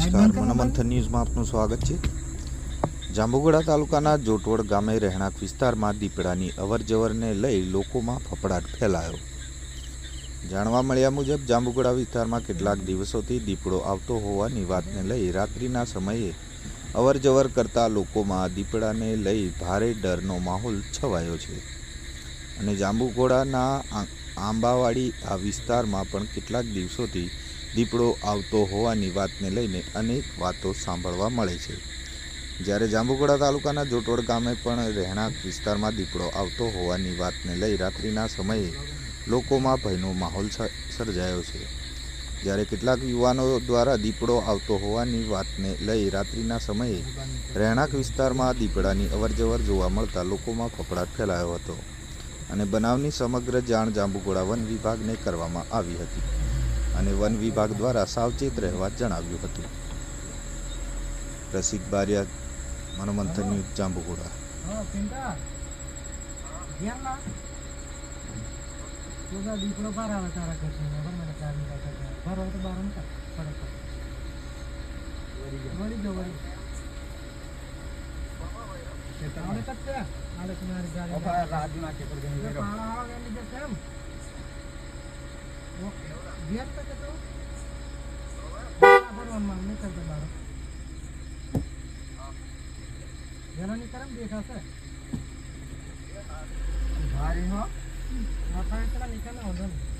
નમસ્કાર. મનમંથન ન્યૂઝમાં આપનું સ્વાગત છે. જાંબુગોડા તાલુકાના જોટવડ ગામે રહેણાંક વિસ્તારમાં દીપડાની અવરજવરને લઈ લોકોમાં ફફડાટ ફેલાયો. જાણવા મળ્યા મુજબ જાંબુગોડા વિસ્તારમાં કેટલાક દિવસોથી દીપડો આવતો હોવાની વાતને લઈ રાત્રિના સમયે અવરજવર કરતા લોકોમાં દીપડાને લઈ ભારે ડરનો માહોલ છવાયો છે. અને જાંબુઘોડાના આંબાવાડી આ વિસ્તારમાં પણ કેટલાક દિવસોથી દીપડો આવતો હોવાની વાતને લઈને અનેક વાતો સાંભળવા મળે છે. જ્યારે જાંબુગોડા તાલુકાના જોટોડ ગામે પણ રહેણાંક વિસ્તારમાં દીપડો આવતો હોવાની વાતને લઈ રાત્રિના સમયે લોકોમાં ભયનો માહોલ સર્જાયો છે. જ્યારે કેટલાક યુવાનો દ્વારા દીપડો આવતો હોવાની વાતને લઈ રાત્રિના સમયે રહેણાંક વિસ્તારમાં દીપડાની અવરજવર જોવા મળતા લોકોમાં ફફડાટ ફેલાયો હતો અને બનાવની સમગ્ર જાણ જાંબુગોડા વન વિભાગને કરવામાં આવી હતી. અને વન વિભાગ દ્વારા સાવચેત રહેવા જણાવ્યું હતું. રસિક બારિયા મનોમંથન ન્યૂઝ જાંબુગોડા હા પિંટા ના તું તો દીપડો બહાર આવે તારા ઘરથી બરાબર મને ચાર મિનિટ થાય બહાર આવે તો બહાર વળી જો વળી આવડે તો આવડે તમારી ગાડી. એટલે પાળા આવે. એની જે કેમ ઓકે ઘેર તો કે તો ભરવામાં નીકળ તો બહાર ઘેરાની કરમ દેખાશે ભારી હો પેલા નીકળના વાંધો નહીં